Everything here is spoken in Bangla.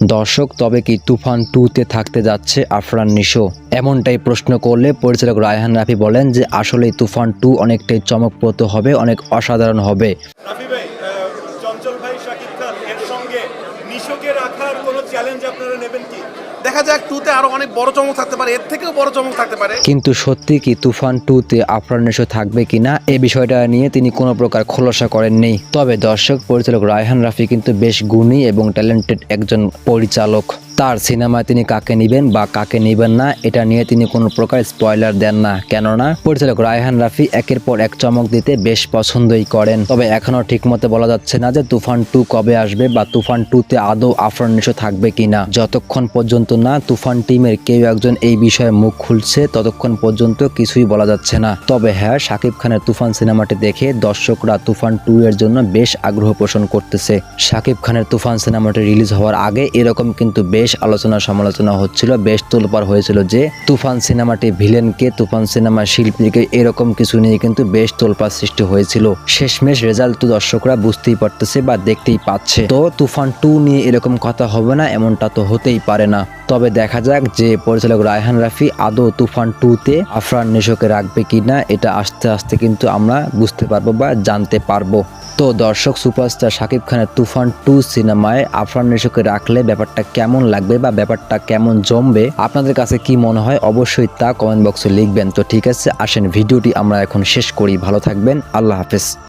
দর্শক, তবে কি তুফান টুতে থাকতে যাচ্ছে আফরান নিশো? এমনটাই প্রশ্ন করলে পরিচালক রায়হান রাফি বলেন যে আসলে তুফান টু অনেকটাই চমকপ্রদ হবে, অনেক অসাধারণ হবে। শাকিব খান এর সঙ্গে নিশোকে রাখার কোনো চ্যালেঞ্জ আপনারা নেবেন কি? দেখা যাক টুতে আরও অনেক বড় চমক থাকতে পারে এর থেকেও বড় চমক থাকতে পারে। কিন্তু সত্যি কি তুফান টুতে আফরান নিশো থাকবে কিনা এ বিষয়টা নিয়ে তিনি কোনো প্রকার খোলসা করেননি। তবে দর্শক পরিচালক রায়হান রাফি কিন্তু বেশ গুণী এবং ট্যালেন্টেড একজন পরিচালক। তার সিনেমায় তিনি কাকে নেবেন বা কাকে নেবেন না, এটা নিয়ে তিনি কোনো প্রকার স্পয়লার দেন না। কেননা, পরিচালক রায়হান রাফি একের পর এক চমক দিতে বেশ পছন্দই করেন। তবে এখনও ঠিকমতো বলা যাচ্ছে না যে তুফান টু কবে আসবে বা তুফান টুতে আদৌ আফরান নিশো থাকবে কিনা যতক্ষণ পর্যন্ত না তুফান টিমের কেউ একজন এই বিষয়ে মুখ খুলছে, ততক্ষণ পর্যন্ত কিছুই বলা যাচ্ছে না। তবে হ্যাঁ শাকিব খানের তুফান সিনেমাটি দেখে দর্শকরা তুফান টু এর জন্য বেশ আগ্রহ পোষণ করতেছে। শাকিব খানের তুফান সিনেমাটি রিলিজ হওয়ার আগে এরকম কিন্তু বেশ আলোচনা সমালোচনা হচ্ছিল, বেশ তোলপার হয়েছিল যে তুফান সিনেমাটি ভিলেনকে, তুফান সিনেমা শিল্পীকে এরকম কিছু নিয়ে কিন্তু বেশ তোলপার সৃষ্টি হয়েছিল। শেষমেশ রেজাল্ট তো দর্শকরা বুঝতেই পারতেছে বা দেখতেই পাচ্ছে। তো তুফান টু নিয়ে এরকম কথা হবে না, এমনটা তো হতেই পারে না। তবে দেখা যাক যে পরিচালক রায়হান রাফি আদৌ তুফান টুতে আফরান নিশোকে রাখবে কিনা, এটা আস্তে আস্তে কিন্তু আমরা বুঝতে পারব বা জানতে পারব। তো দর্শক সুপারস্টার শাকিব খানের তুফান টু সিনেমায় আফরান নিশোকে রাখলে ব্যাপারটা কেমন লাগবে বা ব্যাপারটা কেমন জমবে, আপনাদের কাছে কি মনে হয় অবশ্যই তা কমেন্ট বক্সে লিখবেন। তো ঠিক আছে, আসেন, ভিডিওটি আমরা এখন শেষ করি। ভালো থাকবেন, আল্লাহ হাফেজ।